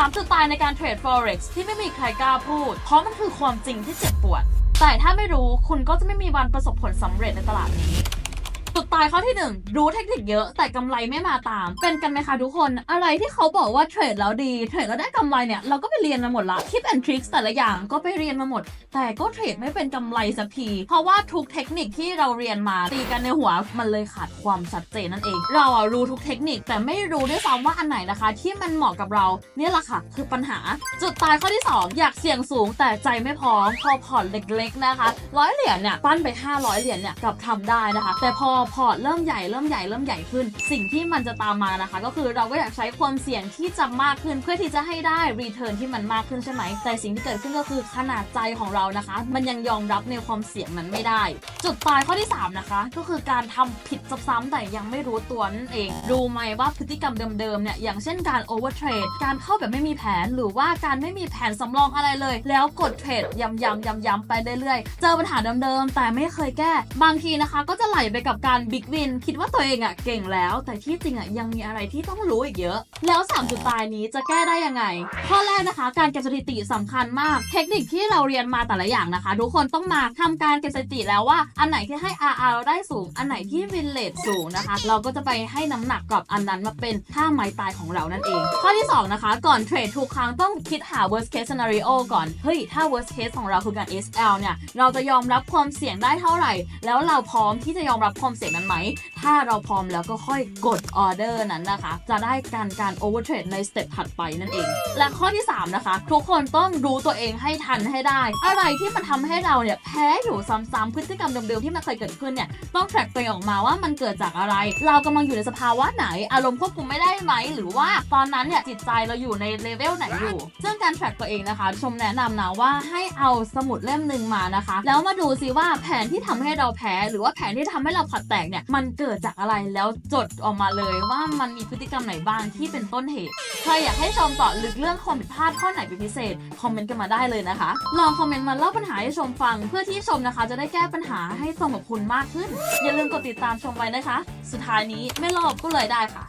3 จุดตายในการเทรด forex ที่ไม่มีใครกล้าพูด เพราะมันคือความจริงที่เจ็บปวด แต่ถ้าไม่รู้คุณก็จะไม่มีวันประสบผลสำเร็จในตลาดนี้ จุดตายข้อที่ 1 รู้เทคนิคเยอะแต่กำไรไม่มาตาม เป็นกันไหมคะทุกคน อะไรที่เขาบอกว่าเทรดแล้วดี เทรดแล้วได้กำไรเนี่ยเราก็ไปเรียนมาหมดละทิปแอนทริคแต่ละอย่างก็ไปเรียนมาหมด แต่ก็เทรดไม่เป็นกำไรสักที เพราะว่าทุกเทคนิคที่เราเรียนมาตีกันในหัวมันเลยขาดความชัดเจนนั่นเอง เราอะรู้ทุกเทคนิคแต่ไม่รู้ด้วยซ้ำว่าอันไหนนะคะ ที่มันเหมาะกับเราเนี่ยแหละค่ะคือปัญหา จุดตายข้อที่ 2 อยากเสี่ยงสูงแต่ใจไม่พร้อมพอพอร์ตเล็ก ๆนะคะร้อยเหรียญเนี่ยปั้นไป 500เหรียญเนี่ยกับทำได้นะคะ แต่พอพอร์ตเริ่มใหญ่เริ่มใหญ่เริ่มใหญ่ขึ้น สิ่งที่มันจะตามมานะคะ ก็คือเราก็อยากใช้ความเสี่ยงที่จะมากขึ้นเพื่อที่จะให้ได้รีเทิร์นที่มันมากขึ้นใช่ไหม แต่สิ่งที่เกิดขึ้นก็คือขนาดใจของเรานะคะ มันยังยอมรับในความเสี่ยงนั้นไม่ได้ จุดตายข้อที่ 3 นะคะ ก็คือการทำผิดซ้ำๆแต่ยังไม่รู้ตัวนั่นเอง รู้ไหมว่าพฤติกรรมเดิมๆเนี่ยอย่างเช่นการโอเวอร์เทรดการเข้าแบบไม่มีแผนหรือว่าการไม่มีแผนสำรองอะไรเลย แล้วกดเทรดย้ำๆย้ำๆไปเรื่อยๆเจอปัญหาเดิมๆแต่ไม่เคยแก้ บางทีนะคะ ก็จะไหลไปกับการการบิ๊กวิน คิดว่าตัวเองอะเก่งแล้ว แต่ที่จริงอะยังมีอะไรที่ต้องรู้อีกเยอะ แล้วสามจุดตายนี้จะแก้ได้ยังไง ข้อแรกนะคะ การเก็บสถิติสำคัญมาก เทคนิคที่เราเรียนมาแต่ละอย่างนะคะ ทุกคนต้องมาทำการเก็บสถิติแล้วว่า อันไหนที่ให้ RR เราได้สูง อันไหนที่วินเลทสูงนะคะ เราก็จะไปให้น้ำหนักกับอันนั้นมาเป็นค่าไม้ตายของเรานั่นเอง ข้อที่ 2 นะคะ ก่อนเทรดทุกครั้งต้องคิดหา worst case scenario ก่อน เฮ้ย ถ้า worst case ของเราคือการ SL เนี่ย เราจะยอมรับความเสี่ยงได้เท่าไหร่ แล้วเราพร้อมที่จะยอมรับความเสียงนั้นไหม ถ้าเราพร้อมแล้วก็ค่อยกดออเดอร์นั้นนะคะ จะได้การการ overtrade ในสเต็ปถัดไปนั่นเอง และข้อที่ 3 นะคะ ทุกคนต้องรู้ตัวเองให้ทันให้ได้ อะไรที่มันทำให้เราเนี่ยแพ้อยู่ซ้ำๆพฤติกรรมเดิมๆที่มันเคยเกิดขึ้นเนี่ยต้อง track ตัวเองออกมาว่ามันเกิดจากอะไร เรากำลังอยู่ในสภาวะไหน อารมณ์ควบคุมไม่ได้ไหม หรือว่าตอนนั้นเนี่ยจิตใจเราอยู่ในเลเวลไหนอยู่ ซึ่งการ track ตัวเองนะคะ ชมแนะนำนะว่าให้เอาสมุดเล่มหนึ่งมานะคะ แล้วมาดูซิว่าแผนที่ทำให้เราแพ้ หรือว่าแผนที่ทำให้เราผัดแตกเนี่ยมันเกิดจากอะไรแล้วจดออกมาเลยว่ามันมีพฤติกรรมไหนบ้างที่เป็นต้นเหตุใครอยากให้ชมต่อลึกเรื่องความผิดพลาดข้อไหนเป็นพิเศษคอมเมนต์กันมาได้เลยนะคะลองคอมเมนต์มาเล่าปัญหาให้ชมฟัง เพื่อที่ชมนะคะ จะได้แก้ปัญหาให้ตรงกับคุณมากขึ้น อย่าลืมกดติดตามชมไว้นะคะ สุดท้ายนี้ไม่รอบก็เลยได้ค่ะ